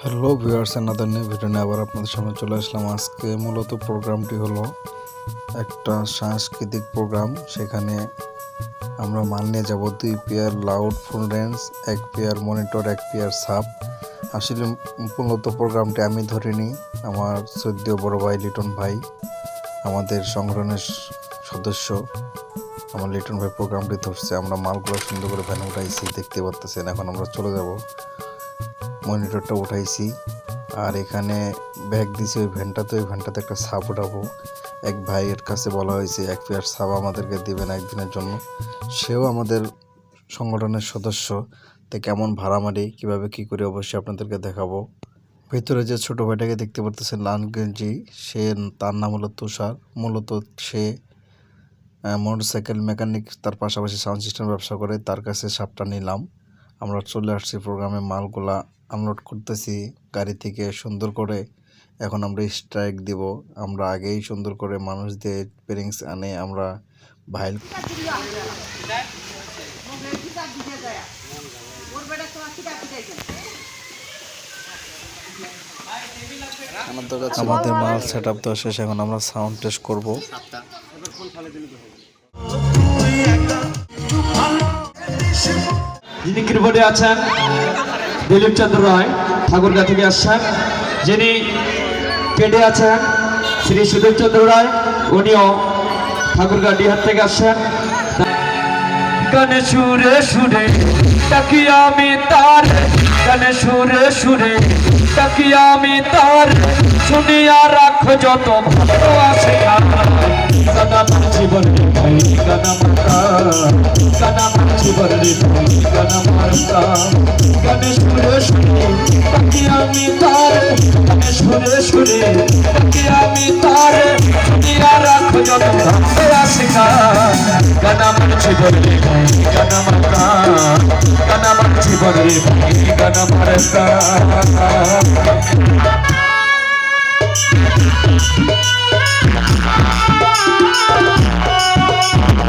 Hello viewers another new video নিয়ে আবার আপনাদের সামনে চলে আসলাম। আজকে মূলত প্রোগ্রামটি হলো একটা সাংস্কৃতিক প্রোগ্রাম সেখানে আমরা মাল নিয়ে যাব দুই পেয়ার লাউড ফোন রেঞ্জ এক পেয়ার মনিটর এক পেয়ার সাপ আসলে মূলত প্রোগ্রামটি আমি ধরিনি, আমার শ্রদ্ধেয় বড় ভাই লিটন ভাই, আমাদের সংগঠনের সদস্য। আমার লিটন ভাই প্রোগ্রামটি ধরছে। আমরা মালগুলো সুন্দর করে ভ্যান উঠাইছি, দেখতে পারতেছেন। এখন আমরা চলে যাব। মনিটরটা উঠাইছি। আর এখানে ব্যাগ দিছি ওই ভ্যানটাতে। ওই ভ্যানটাতে একটা সাপ উঠাবো। এক ভাইয়ের কাছে বলা হয়েছে, এক পেয়ার সাপ আমাদেরকে দিবেন একদিনের জন্য। সেও আমাদের সংগঠনের সদস্য। তো কেমন ভাড়া মারি কীভাবে কী করে অবশ্যই আপনাদেরকে দেখাবো। ভেতরে যে ছোট ভাইটাকে দেখতে পারতেছেন লাল গেঞ্জি সে তার নাম হলো তুষার। মূলত সে মোটরসাইকেল মেকানিক তার পাশাপাশি সাউন্ড সিস্টেম ব্যবসা করে, তার কাছে সাপটা নিলাম। আমরা চলে আসছি প্রোগ্রামে, মালগুলা আনলোড করতেছি গাড়ি থেকে সুন্দর করে। এখন আমরা স্ট্রাইক দিব। আমরা আগেই সুন্দর করে মানুষদের পেরিংস আনে, আমরা ভাইল আমাদের মাল সেট আপ দেওয়া শেষ, এখন আমরা সাউন্ড টেস্ট করব। যিনি কিবোর্ডে আছেন, দিলীপ চন্দ্র রায়, ঠাকুরগা থেকে আসছেন। যিনি পেডে আছেন, শ্রী সুদীপ চন্দ্র রায়, উনিও ঠাকুরগা ডিহার থেকে আসছেন। গানে সুরে সুরে আমি তার, গানে সুরে সুরে আমি তার। শুনিয়া রাখো যত ভালো আছে আমার জীবন গানা আমার জীবন রে ভাই গানা সুরে সুরে ডাকি আমি তার গানে সুরে সুরে ডাকি আমি তার। শুনিয়া রাখো যত ভালো আছে গানা জীবন রে ভাই গানা জীবন রে ভাই গানা মাতা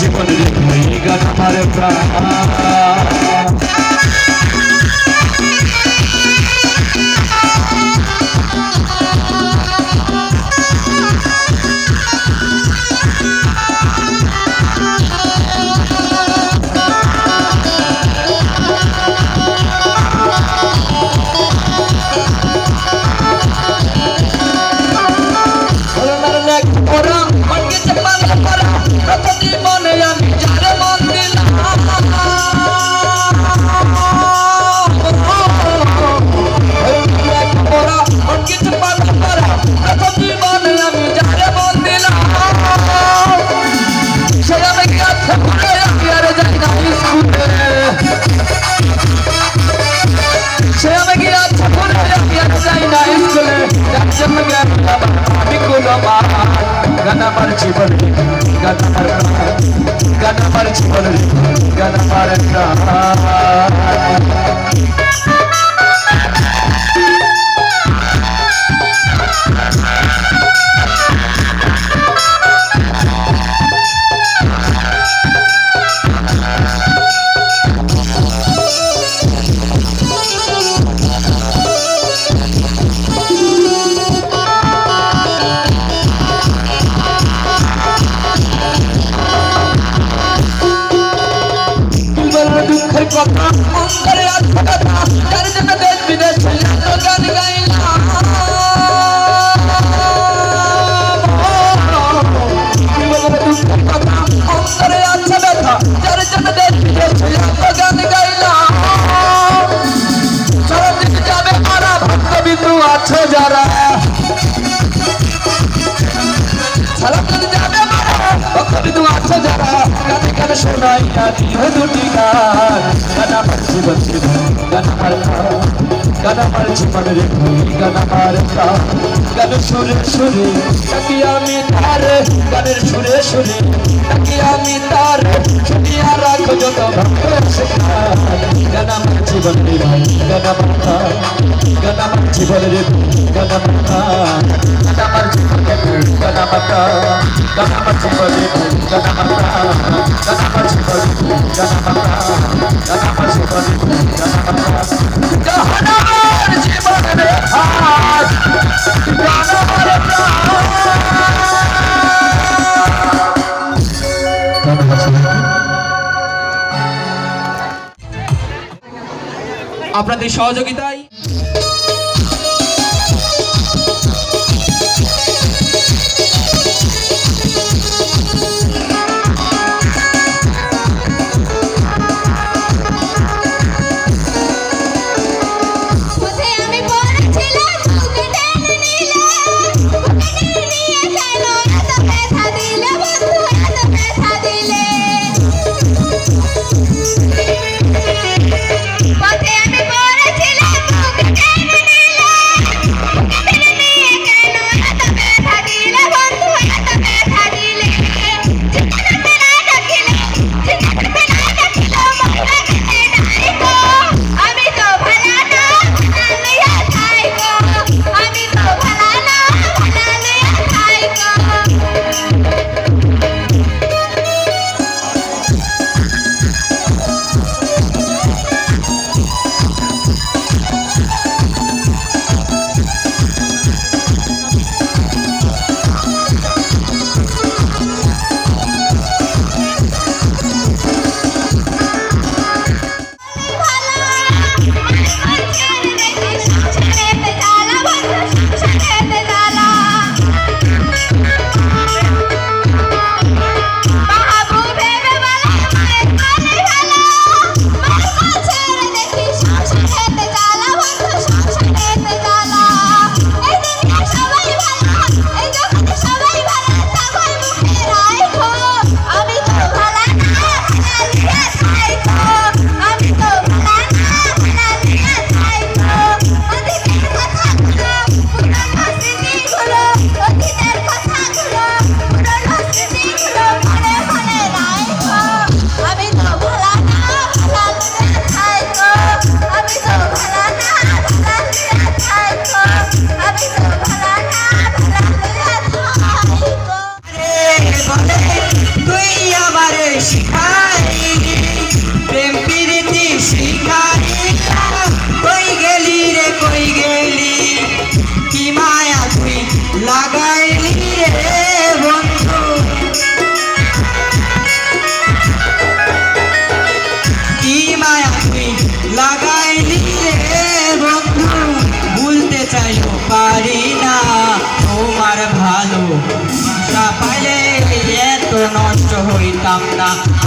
গান আমার জীবন রে গান আমার প্রাণ। গান আমার জীবনের গান আমার গানের সুরে সুরে নাকি আমি তার। গানের সুরে সুরে নাকি আমি তার। শুনিয়া যত ভক্তের শিক্ষা গান আমার জীবন রে ভাই গান আমার গান আমার জীবন রে গান আমার গান আমার জীবন রে গান আমার গান আমার জীবন রে গান আমার গান আমার জীবন রে গান আমার গান আমার জীবন রে গান আমার গান আমার জীবন রে আজ গান আমার প্রাণ Thank you. আপনাদের সহযোগিতায়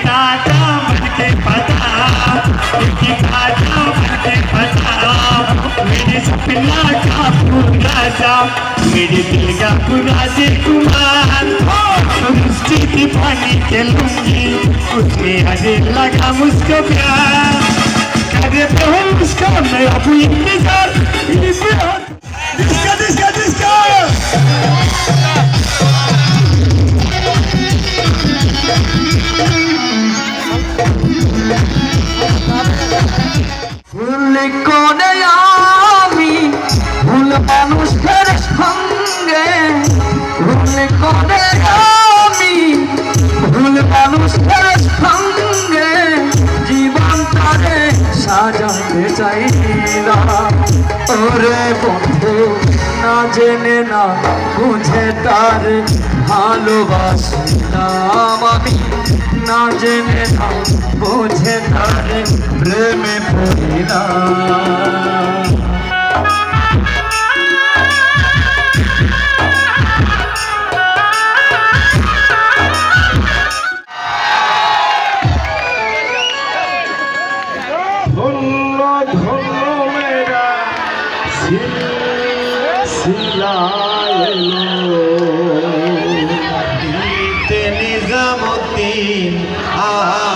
ताज़ा मुझे पता मेरे दिल का पूरा दिल कुमार मुझसे दीवानी खेलूँगी उसमें हरे लगा मुझको प्यार करे तो हम उसका मैं अब इंतज़ार इसका इसका इसका কোনে জেনে না, বুঝে তার ভালোবাসলাম আমি। না জেনে না, বুঝে তার প্রেমে পড়িলাম। ধন্য ধন্য ঝুলায় দিতে নিজামতি আ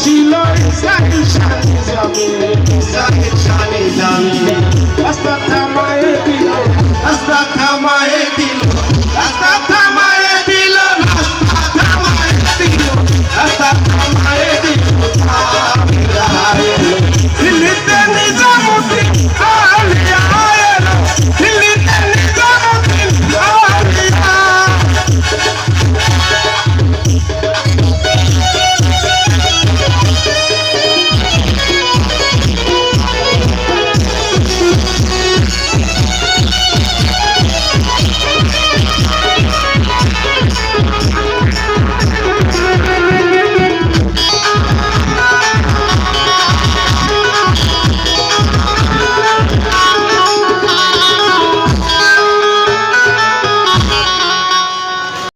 ছিল ইসাকের শানে যাবে ইসাকের শানে যাবে আস্তা থামায় দিল আস্তা